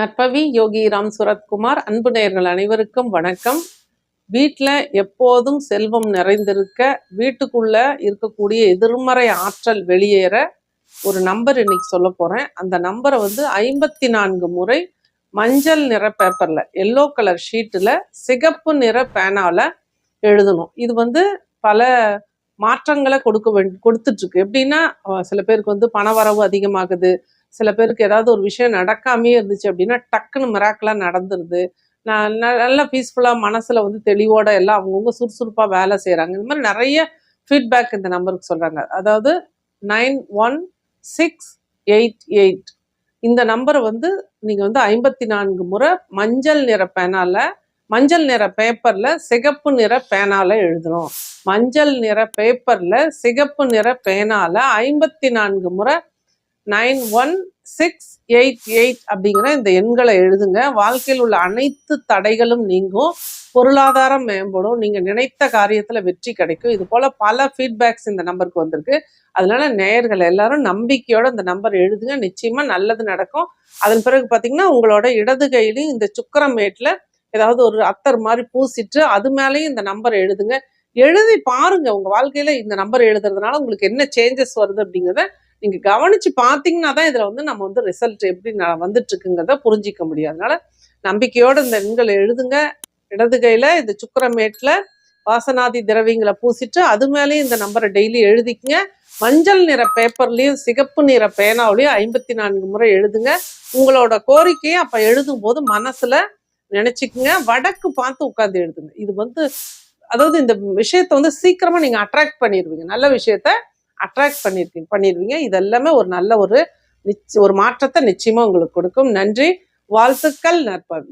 நற்பவி யோகி ராம் சுரத்குமார் அன்பு நேயர்கள் அனைவருக்கும் வணக்கம். வீட்டில் எப்போதும் செல்வம் நிறைந்திருக்க வீட்டுக்குள்ள இருக்கக்கூடிய எதிர்மறை ஆற்றல் வெளியேற ஒரு நம்பர் இன்னைக்கு சொல்ல போகிறேன் அந்த நம்பரை வந்து ஐம்பத்தி நான்கு முறை மஞ்சள் நிற பேப்பரில் எல்லோ கலர் ஷீட்டில் சிகப்பு நிற பேனாவில் எழுதணும். இது வந்து பல மாற்றங்களை கொடுக்க வேண்டி கொடுத்துட்ருக்கு எப்படின்னா சில பேருக்கு வந்து பணவரவு அதிகமாகுது. சில பேருக்கு ஏதாவது ஒரு விஷயம் நடக்காமே இருந்துச்சு அப்படின்னா டக்குன்னு மிராக்கலாக நடந்துருது. நான் ந- பீஸ்ஃபுல்லாக மனசில் வந்து தெளிவோட எல்லாம் அவங்கவுங்க சுறுசுறுப்பாக வேலை செய்கிறாங்க இந்த மாதிரி நிறைய ஃபீட்பேக் இந்த நம்பருக்கு சொல்கிறாங்க அதாவது nine one six eight eight இந்த நம்பரை வந்து நீங்கள் வந்து ஐம்பத்தி நான்கு முறை மஞ்சள் நிற பேனால மஞ்சள் நிற பேப்பரில் சிகப்பு நிற பேனால எழுதணும். மஞ்சள் நிற பேப்பரில் சிகப்பு நிற பேனால ஐம்பத்தி நான்கு முறை nine one six eight eight அப்படிங்கிற இந்த எண்களை எழுதுங்க. வாழ்க்கையில் உள்ள அனைத்து தடைகளும் நீங்கும். பொருளாதாரம் மேம்படும். நீங்கள் நினைத்த காரியத்தில் வெற்றி கிடைக்கும். இது போல பல ஃபீட்பேக்ஸ் இந்த நம்பருக்கு வந்திருக்கு. அதனால நேயர்கள் எல்லாரும் நம்பிக்கையோட இந்த நம்பர் எழுதுங்க. நிச்சயமா நல்லது நடக்கும். அதன் பிறகு பார்த்தீங்கன்னா உங்களோட இடது கையிலையும் இந்த சுக்கரமேட்டில் ஏதாவது ஒரு அத்தர் மாதிரி பூசிட்டு அது மேலேயும் இந்த நம்பர் எழுதுங்க. எழுதி பாருங்க. உங்க வாழ்க்கையில இந்த நம்பர் எழுதுறதுனால உங்களுக்கு என்ன சேஞ்சஸ் வருது அப்படிங்கிறத நீங்க கவனிச்சு பார்த்தீங்கன்னா தான் இதுல வந்து நம்ம வந்து ரிசல்ட் எப்படி ந- வந்துட்டு இருக்குங்கிறத புரிஞ்சிக்க முடியும். அதனால நம்பிக்கையோட இந்த எண்களை எழுதுங்க. இடது கையில இந்த சுக்கரமேட்ல வாசனாதி திரவியங்களை பூசிட்டு அது மேலேயும் இந்த நம்பரை டெய்லி எழுதிக்கங்க. மஞ்சள் நிற பேப்பர்லயும் சிகப்பு நிற பேனாவிலையும் ஐம்பத்தி நான்கு முறை எழுதுங்க. உங்களோட கோரிக்கையை அப்ப எழுதும் போது மனசுல நினைச்சுக்குங்க. வடக்கு பார்த்து உட்காந்து எழுதுங்க. இது வந்து அதாவது இந்த விஷயத்தை வந்து சீக்கிரமா நீங்க அட்ராக்ட் பண்ணிடுவீங்க நல்ல விஷயத்த அட்ராக்ட் பண்ணிருக்கீங்க பண்ணிடுவீங்க இதெல்லாமே ஒரு நல்ல ஒரு நிச்ச ஒரு மாற்றத்தை நிச்சயமாக உங்களுக்கு கொடுக்கும். நன்றி. வாழ்த்துக்கள் நற்பவி